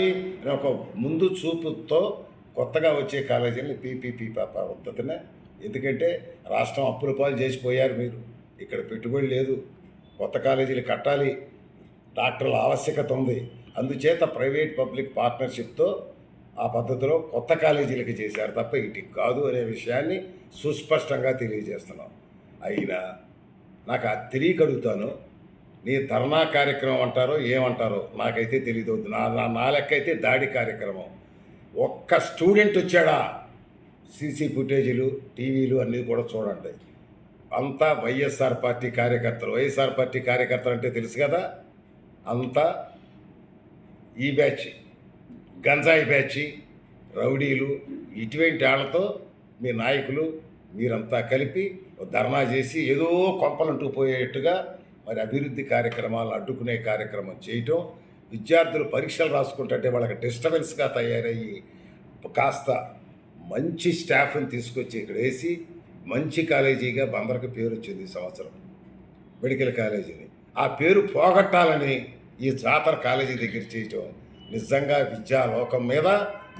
ఒక ముందు చూపుతో కొత్తగా వచ్చే కాలేజీని పీపీపీ పాప పద్ధతినే ఎందుకంటే రాష్ట్రం అప్పుల పాలు చేసిపోయారు మీరు. ఇక్కడ పెట్టుబడి లేదు. కొత్త కాలేజీలు కట్టాలి. డాక్టర్ల ఆవశ్యకత ఉంది. అందుచేత ప్రైవేట్ పబ్లిక్ పార్ట్నర్షిప్తో ఆ పద్ధతిలో కొత్త కాలేజీలకి చేశారు తప్ప ఇటు కాదు అనే విషయాన్ని సుస్పష్టంగా తెలియజేస్తున్నాం. అయినా నాకు ఆ తెలియకడుగుతాను నీ ధర్నా కార్యక్రమం అంటారో ఏమంటారో నాకైతే తెలియదు నా నా లెక్కైతే దాడి కార్యక్రమం. ఒక్క స్టూడెంట్ వచ్చాడా? సీసీ ఫుటేజీలు టీవీలు అన్నీ కూడా చూడండి. అంతా వైఎస్ఆర్ పార్టీ కార్యకర్తలు. వైఎస్ఆర్ పార్టీ కార్యకర్తలు అంటే తెలుసు కదా? అంతా ఈ బ్యాచ్ గంజాయి బ్యాచ్ రౌడీలు. ఇటువంటి వాళ్ళతో మీ నాయకులు మీరంతా కలిపి ధర్నా చేసి ఏదో కొంపలంటూ పోయేట్టుగా మరి అభివృద్ధి కార్యక్రమాలను అడ్డుకునే కార్యక్రమం చేయటం విద్యార్థులు పరీక్షలు రాసుకుంటుంటే వాళ్ళకి డిస్టర్బెన్స్గా తయారయ్యి కాస్త మంచి స్టాఫ్ని తీసుకొచ్చి ఇక్కడ వేసి మంచి కాలేజీగా బందరకు పేరు వచ్చింది ఈ సంవత్సరం. మెడికల్ కాలేజీని. ఆ పేరు పోగొట్టాలని ఈ జాతర కాలేజీ దగ్గర చేయటం నిజంగా విద్యా లోకం మీద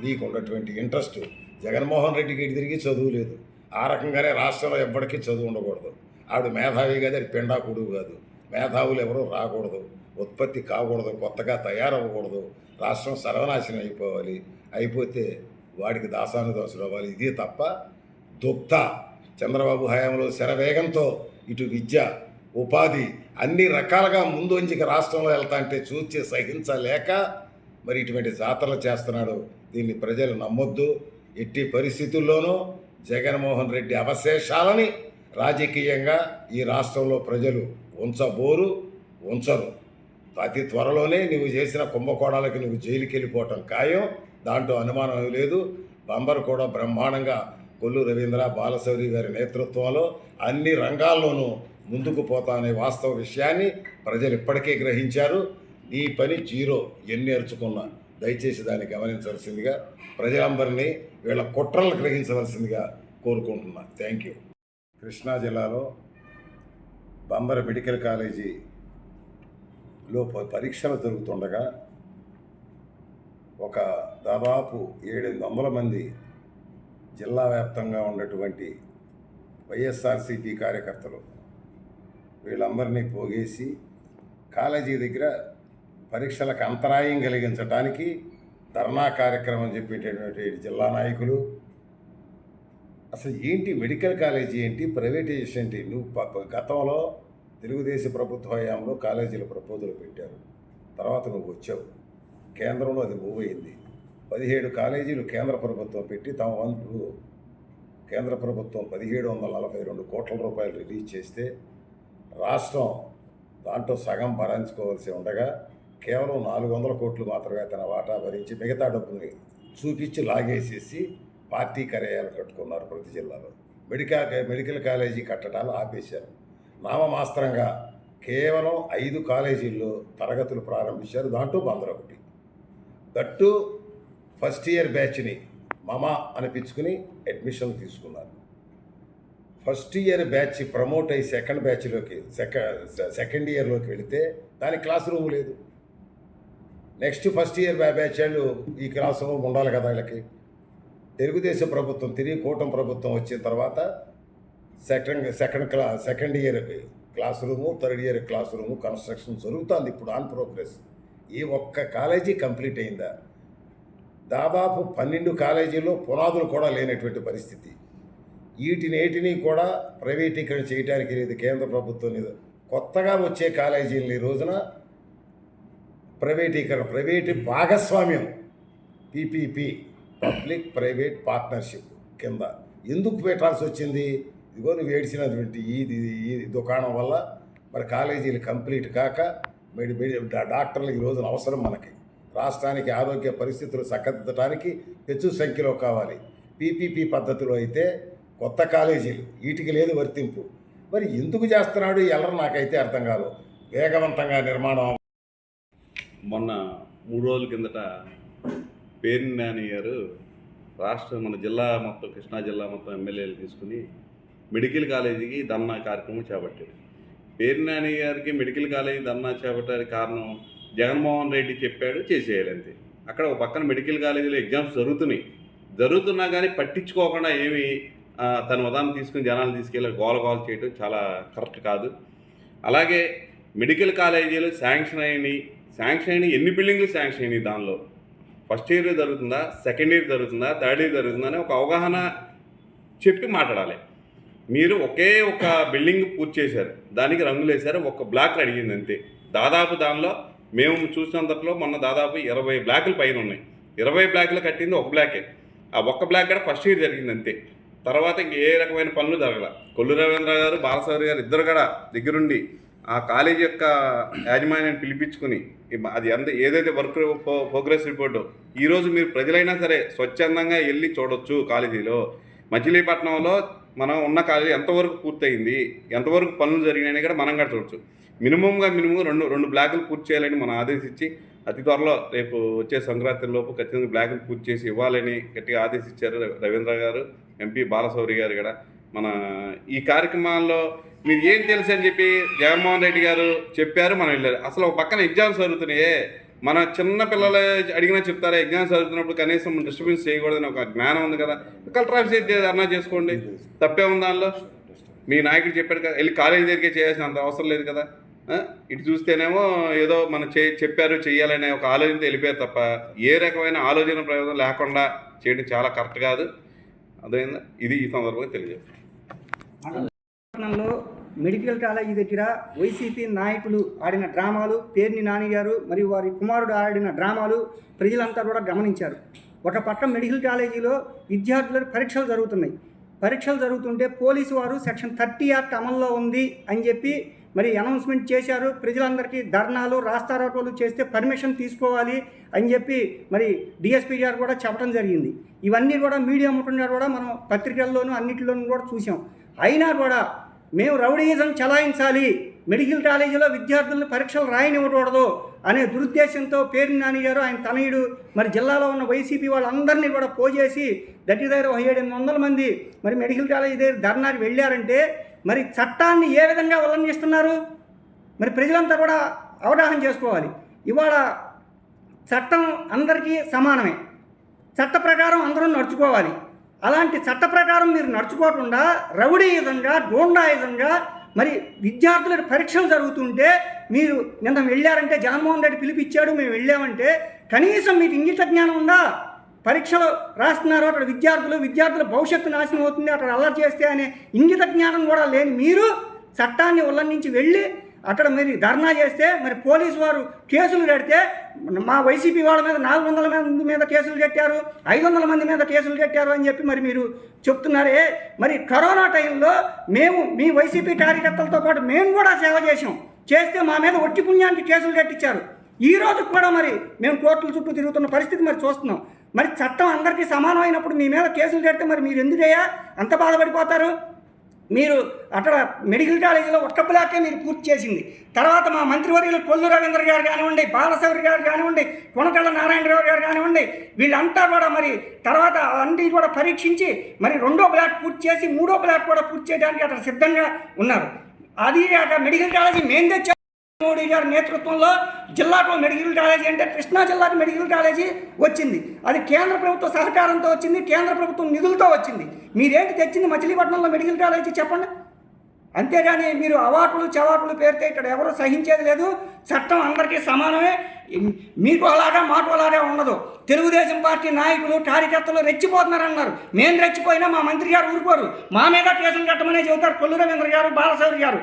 నీకు ఉన్నటువంటి ఇంట్రెస్ట్. జగన్మోహన్ రెడ్డికి ఇటు తిరిగి చదువు లేదు. ఆ రకంగానే రాష్ట్రంలో ఎవ్వడికి చదువు ఉండకూడదు. ఆవిడ మేధావి కాదు అది పిండాకుడు కాదు. మేధావులు ఎవరూ రాకూడదు. ఉత్పత్తి కాకూడదు. కొత్తగా తయారవ్వకూడదు. రాష్ట్రం సర్వనాశనం అయిపోవాలి. అయిపోతే వాడికి దాసాను దోశలు అవ్వాలి. ఇది తప్ప దుప్త చంద్రబాబు హయాంలో శరవేగంతో ఇటు విద్య ఉపాధి అన్ని రకాలుగా ముందు వంచిక రాష్ట్రంలో వెళ్తా అంటే చూచి సహించలేక మరి ఇటువంటి జాతరలు చేస్తున్నాడు. దీన్ని ప్రజలు నమ్మొద్దు. ఎట్టి పరిస్థితుల్లోనూ జగన్మోహన్ రెడ్డి అవశేషాలని రాజకీయంగా ఈ రాష్ట్రంలో ప్రజలు ఉంచబోరు ఉంచరు. అతి త్వరలోనే నువ్వు చేసిన కుంభకోణాలకి నువ్వు జైలుకి వెళ్ళిపోవటం ఖాయం. దాంట్లో అనుమానం ఏమీ లేదు. బంబర్ కూడా బ్రహ్మాండంగా కొల్లు రవీంద్ర బాలశౌరి గారి నేతృత్వంలో అన్ని రంగాల్లోనూ ముందుకు పోతా అనే వాస్తవ విషయాన్ని ప్రజలు ఇప్పటికే గ్రహించారు. నీ పని జీరో ఎన్ని అరుచుకున్నా దయచేసి దాన్ని గమనించవలసిందిగా ప్రజలందరినీ వీళ్ళ కుట్రలు గ్రహించవలసిందిగా కోరుకుంటున్నా. Thank you. కృష్ణా జిల్లాలో బంబర మెడికల్ కాలేజీలో పరీక్షలు జరుగుతుండగా ఒక దాదాపు ఏడెనిమిది వందల మంది జిల్లా వ్యాప్తంగా ఉన్నటువంటి వైఎస్ఆర్సీపీ కార్యకర్తలు వీళ్ళందరినీ పోగేసి కాలేజీ దగ్గర పరీక్షలకు అంతరాయం కలిగించడానికి ధర్నా కార్యక్రమం చెప్పేటటువంటి జిల్లా నాయకులు అసలు ఏంటి మెడికల్ కాలేజీ ఏంటి ప్రైవేటైజేషన్ ఏంటి? నువ్వు ప- గతంలో తెలుగుదేశం ప్రభుత్వ హయాంలో కాలేజీల ప్రపోజల్ పెట్టారు. తర్వాత నువ్వు వచ్చావు. కేంద్రంలో అది మూవ్ అయింది. పదిహేడు కాలేజీలు కేంద్ర ప్రభుత్వం పెట్టి తమ వంతు కేంద్ర ప్రభుత్వం పదిహేడు వందల నలభై రెండు కోట్ల రూపాయలు రిలీజ్ చేస్తే రాష్ట్రం దాంట్లో సగం భరించుకోవాల్సి ఉండగా కేవలం నాలుగు వందల కోట్లు మాత్రమే తన వాటా భరించి మిగతా డబ్బుని చూపించి లాగేసేసి పార్టీ కార్యాలయాలు కట్టుకున్నారు ప్రతి జిల్లాలో. మెడికల్ మెడికల్ కాలేజీ కట్టడాలు ఆపేశారు. నామమాస్త్రంగా కేవలం ఐదు కాలేజీల్లో తరగతులు ప్రారంభించారు. దాంట్లో బందర్ ఒకటి. దట్టు ఫస్ట్ ఇయర్ బ్యాచ్ని మమ అనిపించుకుని అడ్మిషన్ తీసుకున్నారు. ఫస్ట్ ఇయర్ బ్యాచ్ ప్రమోట్ అయ్యి సెకండ్ బ్యాచ్లోకి సెకండ్ సెకండ్ ఇయర్లోకి వెళితే దానికి క్లాస్ రూమ్ లేదు. నెక్స్ట్ ఫస్ట్ ఇయర్ బ్యాచ్ వాళ్ళు ఈ క్లాస్ రూమ్ ఉండాలి కదా వీళ్ళకి. తెలుగుదేశం ప్రభుత్వం తిరిగి కూటమి ప్రభుత్వం వచ్చిన తర్వాత సెకండ్ సెకండ్ క్లా second year classroom third year classroom construction జరుగుతుంది ఇప్పుడు ఆన్ ప్రోగ్రెస్. ఈ ఒక్క కాలేజీ కంప్లీట్ అయిందా? దాదాపు పన్నెండు కాలేజీల్లో పునాదులు కూడా లేనటువంటి పరిస్థితి. వీటినేటిని కూడా ప్రైవేటీకరణ చేయడానికి లేదు కేంద్ర ప్రభుత్వం లేదు. కొత్తగా వచ్చే కాలేజీలని ఈ రోజున ప్రైవేటీకరణ ప్రైవేటు భాగస్వామ్యం పీపీపీ పబ్లిక్ ప్రైవేట్ పార్ట్నర్షిప్ కింద. ఎందుకు పెట్టాల్సి వచ్చింది? ఇదిగో నువ్వు ఏడిచినటువంటి ఈ ఈ- దుకాణం వల్ల మరి కాలేజీలు కంప్లీట్ కాక మెడి మెడి డాక్టర్లు ఈ రోజున అవసరం మనకి. రాష్ట్రానికి ఆరోగ్య పరిస్థితులు చక్కదిద్దడానికి హెచ్చు సంఖ్యలో కావాలి. పీపీపీ పద్ధతిలో అయితే కొత్త కాలేజీలు వీటికి లేదు వర్తింపు. మరి ఎందుకు చేస్తున్నాడు ఎల్లరు నాకైతే అర్థం కాదు. వేగవంతంగా నిర్మాణం మొన్న మూడు రోజుల కిందట పేరిని నాని గారు రాష్ట్ర మన జిల్లా మొత్తం కృష్ణా జిల్లా మొత్తం ఎమ్మెల్యేలు తీసుకుని మెడికల్ కాలేజీకి ధర్నా కార్యక్రమం చేపట్టాడు పేరు నాని గారికి మెడికల్ కాలేజీ ధర్నా చేపట్టడానికి కారణం జగన్మోహన్ రెడ్డి చెప్పాడు చేసేయాలంతే అక్కడ ఒక పక్కన మెడికల్ కాలేజీలో ఎగ్జామ్స్ జరుగుతున్నాయి. జరుగుతున్నా కానీ పట్టించుకోకుండా ఏమి తన ఉదాహరణ తీసుకుని జనాలు తీసుకెళ్ళి గోల గోల చేయడం చాలా కరెక్ట్ కాదు. అలాగే మెడికల్ కాలేజీలు శాంక్షన్ అయినాయి. శాంక్షన్ అయినాయి. ఎన్ని బిల్డింగ్లు శాంక్షన్ అయినాయి దానిలో? ఫస్ట్ ఇయర్ జరుగుతుందా సెకండ్ ఇయర్ జరుగుతుందా థర్డ్ ఇయర్ జరుగుతుందా అని ఒక అవగాహన చెప్పి మాట్లాడాలి. మీరు ఒకే ఒక బిల్డింగ్ పూర్తి చేశారు దానికి రంగులు వేశారు ఒక బ్లాక్ అడిగింది అంతే. దాదాపు దానిలో మేము చూసినంతట్లో మొన్న దాదాపు ఇరవై బ్లాకులు పైన ఉన్నాయి. ఇరవై బ్లాకులు కట్టింది ఒక బ్లాకే. ఆ ఒక్క బ్లాక్ కూడా ఫస్ట్ ఇయర్ జరిగింది అంతే. తర్వాత ఇంక ఏ రకమైన పనులు జరగల. కొల్లు రవీంద్ర గారు బాలసారి గారు ఇద్దరు కూడా దగ్గరుండి ఆ కాలేజీ యొక్క యాజమాన్యాన్ని పిలిపించుకుని అది ఎంత ఏదైతే వర్క్ ప్రోగ్రెస్ రిపోర్టు ఈరోజు మీరు ప్రజలైనా సరే స్వచ్ఛందంగా వెళ్ళి చూడొచ్చు కాలేజీలో. మచిలీపట్నంలో మనం ఉన్న కాలేజీ ఎంతవరకు పూర్తయింది ఎంతవరకు పనులు జరిగినాయని కూడా మనం కూడా చూడొచ్చు. మినిమంగా మినిమం రెండు రెండు బ్లాకులు పూర్తి చేయాలని మనం ఆదేశించి అతి త్వరలో రేపు వచ్చే సంక్రాంతి లోపు ఖచ్చితంగా బ్లాకులు పూర్తి చేసి ఇవ్వాలని గట్టిగా ఆదేశించారు రవీంద్ర గారు ఎంపీ బాలశౌరి గారు కూడా. మన ఈ కార్యక్రమాల్లో మీరు ఏం తెలుసు అని చెప్పి జగన్మోహన్ రెడ్డి గారు చెప్పారు మనం వెళ్ళారు అసలు ఒక పక్కన ఎగ్జామ్స్ జరుగుతున్నాయి. మన చిన్న పిల్లలు అడిగినా చెప్తారా? ఎగ్జామ్స్ జరుగుతున్నప్పుడు కనీసం డిస్టర్బెన్స్ చేయకూడదని ఒక జ్ఞానం ఉంది కదా. కలెక్టర్ ఆఫీస్ అన్నా చేసుకోండి. తప్పే ఉంది దానిలో? మీ నాయకుడు చెప్పాడు కదా వెళ్ళి కాలేజీ దగ్గరికి చేయాల్సిన అంత అవసరం లేదు కదా. ఇటు చూస్తేనేమో ఏదో మనం చే చెప్పారు చేయాలనే ఒక ఆలోచనతో వెళ్ళిపోయారు తప్ప ఏ రకమైన ఆలోచన ప్రయోజనం లేకుండా చేయడం చాలా కరెక్ట్ కాదు. అదేందా ఇది ఈ సందర్భంగా తెలియజేస్తాను. పట్టణంలో మెడికల్ కాలేజీ దగ్గర వైసీపీ నాయకులు ఆడిన డ్రామాలు పేర్ని నాని గారు మరియు వారి కుమారుడు ఆడిన డ్రామాలు ప్రజలంతా కూడా గమనించారు. ఒక పక్క మెడికల్ కాలేజీలో విద్యార్థులకు పరీక్షలు జరుగుతున్నాయి. పరీక్షలు జరుగుతుంటే పోలీసు వారు సెక్షన్ థర్టీ యాక్ట్ అమల్లో ఉంది అని చెప్పి మరి అనౌన్స్మెంట్ చేశారు. ప్రజలందరికీ ధర్నాలు రాస్తారోకోలు చేస్తే పర్మిషన్ తీసుకోవాలి అని చెప్పి మరి డిఎస్పీ గారు కూడా చెప్పడం జరిగింది. ఇవన్నీ కూడా మీడియా ముఖంగా కూడా మనం పత్రికల్లోనూ అన్నిటిలోనూ కూడా చూసాం. అయినా కూడా మేము రౌడీయిజం చలాయించాలి మెడికల్ కాలేజీలో విద్యార్థులను పరీక్షలు రాయనివ్వకూడదు అనే దురుద్దేశంతో పేరు నాని గారు ఆయన తనయుడు మరి జిల్లాలో ఉన్న వైసీపీ వాళ్ళందరినీ కూడా పోజేసి దగ్గర దగ్గర ఒక ఏడు ఎనిమిది వందల మంది మరి మెడికల్ కాలేజీ దగ్గర ధర్నాకి వెళ్ళారంటే మరి చట్టాన్ని ఏ విధంగా ఉల్లంఘిస్తున్నారు? మరి ప్రజలంతా కూడా అవగాహన చేసుకోవాలి. ఇవాళ చట్టం అందరికీ సమానమే. చట్ట ప్రకారం అందరూ నడుచుకోవాలి. అలాంటి చట్ట ప్రకారం మీరు నడుచుకోకుండా రౌడీయుధంగా గోండాయుధంగా మరి విద్యార్థులకు పరీక్షలు జరుగుతుంటే మీరు నిన్న వెళ్ళారంటే జగన్మోహన్ రెడ్డి పిలిపిచ్చాడు మేము వెళ్ళామంటే కనీసం మీకు ఇంగిత జ్ఞానం ఉందా? పరీక్షలు రాస్తున్నారు అక్కడ విద్యార్థులు విద్యార్థుల భవిష్యత్తు నాశనం అవుతుంది అక్కడ అల్లరి చేస్తే అనే ఇంగిత జ్ఞానం కూడా లేని మీరు చట్టాన్ని ఉల్లంఘించి వెళ్ళి అక్కడ మీరు ధర్నా చేస్తే మరి పోలీసు వారు కేసులు కడితే మా వైసీపీ వాళ్ళ మీద నాలుగు వందల మంది మీద కేసులు కట్టారు ఐదు వందల మంది మీద కేసులు కట్టారు అని చెప్పి మరి మీరు చెప్తున్నారే. మరి కరోనా టైంలో మేము మీ వైసీపీ కార్యకర్తలతో పాటు మేము కూడా సేవ చేసాం చేస్తే మా మీద ఒట్టి పుణ్యానికి కేసులు కట్టించారు. ఈ రోజు కూడా మరి మేము కోర్టుల చుట్టూ తిరుగుతున్న పరిస్థితి మరి చూస్తున్నాం. మరి చట్టం అందరికీ సమానమైనప్పుడు మీ మీద కేసులు కడితే మరి మీరు ఎందుకయ్యా అంత బాధపడిపోతారు? మీరు అక్కడ మెడికల్ కాలేజీలో ఒక్క బ్లాకే మీరు పూర్తి చేసింది. తర్వాత మా మంత్రివర్యులు కొల్లు రవీంద్ర గారు కానివ్వండి బాలశౌరి గారు కానివ్వండి కొనకళ్ళ నారాయణరావు గారు కానివ్వండి వీళ్ళంతా కూడా మరి తర్వాత అన్నీ కూడా పరీక్షించి మరి రెండో బ్లాక్ పూర్తి చేసి మూడో బ్లాక్ కూడా పూర్తి చేయడానికి అక్కడ సిద్ధంగా ఉన్నారు. అది కాక మెడికల్ కాలేజీ మేం తెచ్చా మోడీ గారి నేతృత్వంలో జిల్లాకు మెడికల్ కాలేజీ అంటే కృష్ణా జిల్లాకు మెడికల్ కాలేజీ వచ్చింది. అది కేంద్ర ప్రభుత్వ సహకారంతో వచ్చింది కేంద్ర ప్రభుత్వం నిధులతో వచ్చింది. మీరేంటి తెచ్చింది మచిలీపట్నంలో మెడికల్ కాలేజీ చెప్పండి. అంతేగాని మీరు అవాకులు చవాకులు పేరితే ఇక్కడ ఎవరు సహించేది లేదు. చట్టం అందరికీ సమానమే. మీకు అలాగా మాకు అలాగే ఉండదు. తెలుగుదేశం పార్టీ నాయకులు కార్యకర్తలు రెచ్చిపోతున్నారన్నారు. మేము రెచ్చిపోయినా మా మంత్రి గారు ఊరుకోరు. మా మీద కేసులు కట్టమనే చెబుతారు కొల్లు రవీంద్ర గారు బాలశౌరి గారు.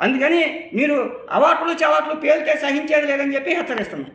అందుకని మీరు అవాట్లు చవాట్లు పేలితే సహించేది లేదని చెప్పి హెచ్చరిస్తున్నాం.